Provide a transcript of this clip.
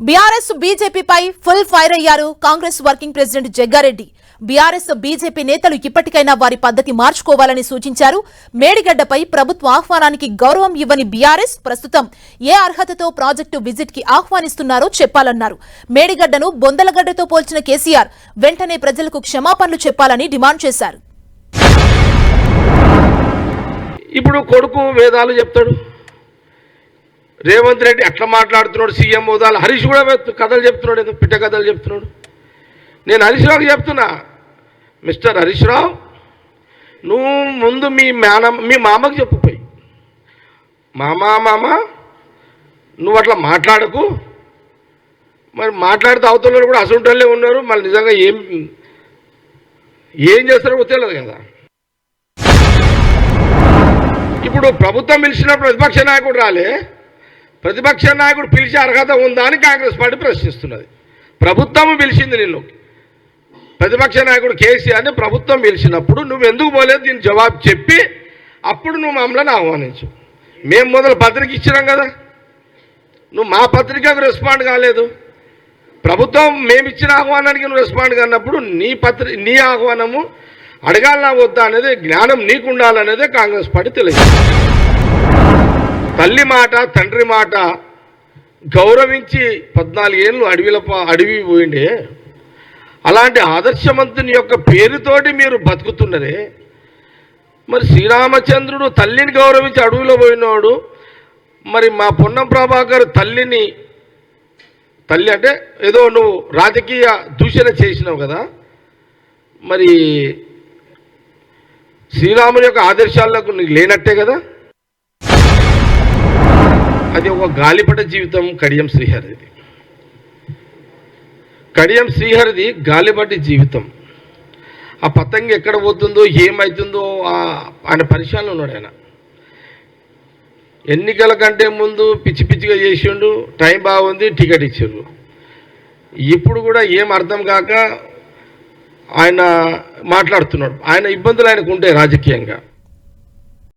BRS బీజేపీపై full fire అయ్యారు Congress working president Jaggareddy. BRS BJP నేతలు ఇప్పటికైనా వారి పద్ధతి మార్చుకోవాలని సూచించారు. మేడిగడ్డపై ప్రభుత్వ ఆహ్వానానికి గౌరవం ఇవ్వని బీఆర్ఎస్ ప్రస్తుతం ఏ అర్హతతో ప్రాజెక్టు విజిట్కి ఆహ్వానిస్తున్నారో చెప్పాలన్నారు. మేడిగడ్డను బొందలగడ్డతో పోల్చిన కేసీఆర్ వెంటనే ప్రజలకు క్షమాపణలు చెప్పాలని డిమాండ్ చేశారు. ఇప్పుడు కొడుకు వేదాలు చెప్తాడు. రేవంత్ రెడ్డి అట్లా మాట్లాడుతున్నాడు? సీఎం హోదాలు హరీష్ కూడా కథలు చెప్తున్నాడు ఏదో పిట్ట కథలు చెప్తున్నాడు. నేను హరీష్ రావుకి చెప్తున్నా మిస్టర్ హరీష్ రావు నువ్వు ముందు మీ మేన మీ మామకు చెప్పుపోయి మామా మామ నువ్వు అట్లా మాట్లాడకు. మరి మాట్లాడితే అవతల కూడా అసంటోళ్ళే ఉన్నారు. మళ్ళీ నిజంగా ఏం ఏం చేస్తారో తెలియదు కదా. ఇప్పుడు ప్రభుత్వం పిలిచినప్పుడు ప్రతిపక్ష నాయకుడు రాలే. ప్రతిపక్ష నాయకుడు పిలిచే అర్హత ఉందా అని కాంగ్రెస్ పార్టీ ప్రశ్నిస్తున్నది. ప్రభుత్వం పిలిచింది నిన్ను ప్రతిపక్ష నాయకుడు కేసీఆర్ని ప్రభుత్వం పిలిచినప్పుడు నువ్వు ఎందుకు పోలేదు? దీని జవాబు చెప్పి అప్పుడు నువ్వు మమ్మల్ని ఆహ్వానించు. మేము మొదలు పత్రిక ఇచ్చినాం కదా. నువ్వు మా పత్రికకు రెస్పాండ్ కాలేదు. ప్రభుత్వం మేము ఇచ్చిన ఆహ్వానానికి నువ్వు రెస్పాండ్ కానప్పుడు నీ పత్రి నీ ఆహ్వానము అడగాలనా వద్దా అనేది జ్ఞానం నీకు ఉండాలనేదే కాంగ్రెస్ పార్టీ తెలియదు తల్లి మాట తండ్రి మాట గౌరవించి పద్నాలుగేళ్ళు అడవిల అడవి పోయిండే. అలాంటి ఆదర్శవంతుని యొక్క పేరుతోటి మీరు బతుకుతున్నరే. మరి శ్రీరామచంద్రుడు తల్లిని గౌరవించి అడవిలో పోయినవాడు మరి మా పొన్నం ప్రభాకర్ తల్లిని తల్లి అంటే ఏదో నువ్వు రాజకీయ దూషణ చేసినావు కదా. మరి శ్రీరాముని యొక్క ఆదర్శాలకు నీకు లేనట్టే కదా. అది ఒక గాలిపట జీవితం కడియం శ్రీహరిది. కడియం శ్రీహరిది గాలిపటి జీవితం. ఆ పతంగి ఎక్కడ పోతుందో ఏమవుతుందో ఆయన పరిశీలన ఉన్నాడు ఆయన. ఎన్నికల కంటే ముందు పిచ్చి పిచ్చిగా చేసిండు టైం బాగుంది టికెట్ ఇచ్చిండ్రు ఇప్పుడు కూడా ఏం అర్థం కాక ఆయన మాట్లాడుతున్నాడు. ఆయన ఇబ్బందులు ఆయనకు ఉంటాయి రాజకీయంగా.